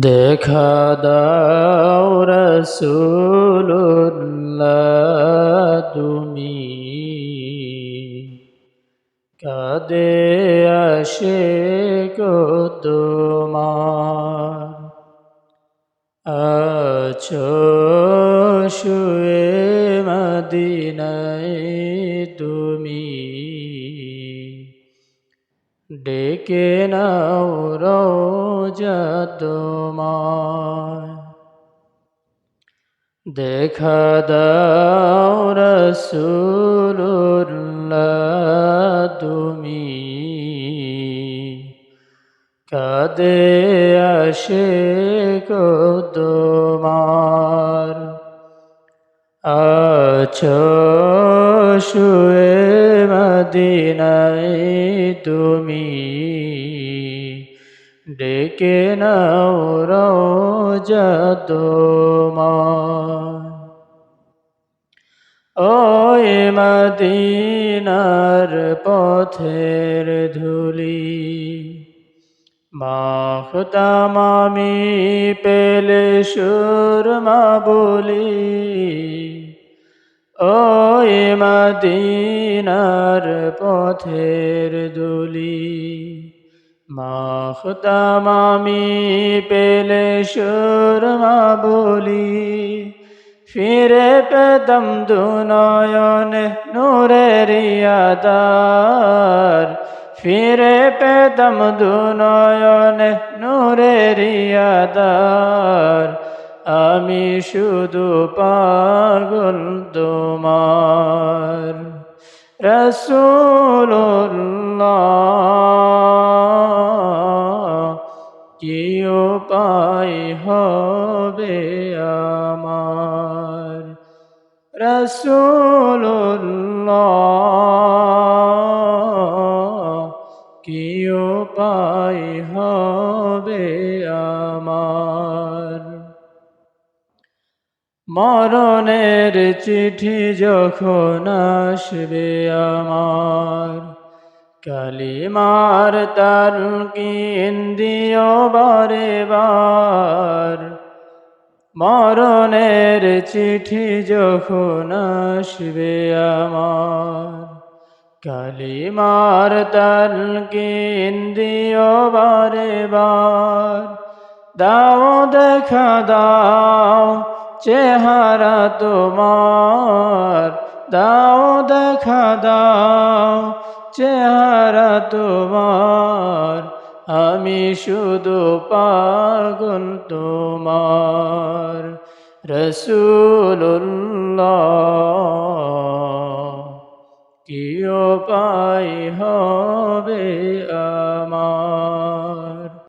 দেখা দাও রসুল্লাহ তুমি। কাদে আসে গো তোমার। আছো শুয়ে মদিনায়। ডেকে নাও রোজা তোমার দেখা দাও রসুল্লাহ তুমি। কাদে আসে তোমার। আছো শুয়ে মদিনায় তুমি ডেকে নাও রোজা তোমার। ওই মদিনার পথের ধুলি মাখতাম আমি পেলে সুরমা বলি। ওই মদিনার পথের দুলি। মাখতাম পেলে সুরমা বলি। ফিরে পেদম দুনয়ন নূরের ইয়াদার ফিরে পেদম দুনয়ন নূরের ইয়াদার আমি শুধু পাগল তোমার। রসুল্লাহ কি উপায় হবে আমার। রসুল্লাহ কি উপায় হবে আমার। মরণের চিঠি যখন আসবে আমার, কালিমার তার দিও বারে বার। মরণের চিঠি যখন আসবে আমার, কালিমার তার দিও বারে বার। দাও দেখা, দাও চেহারা তোমার, দাও দেখা দাও, চেহারা তোমার, আমি শুধু পাগল তোমার রসুল্লাহ কি পাই হবে আ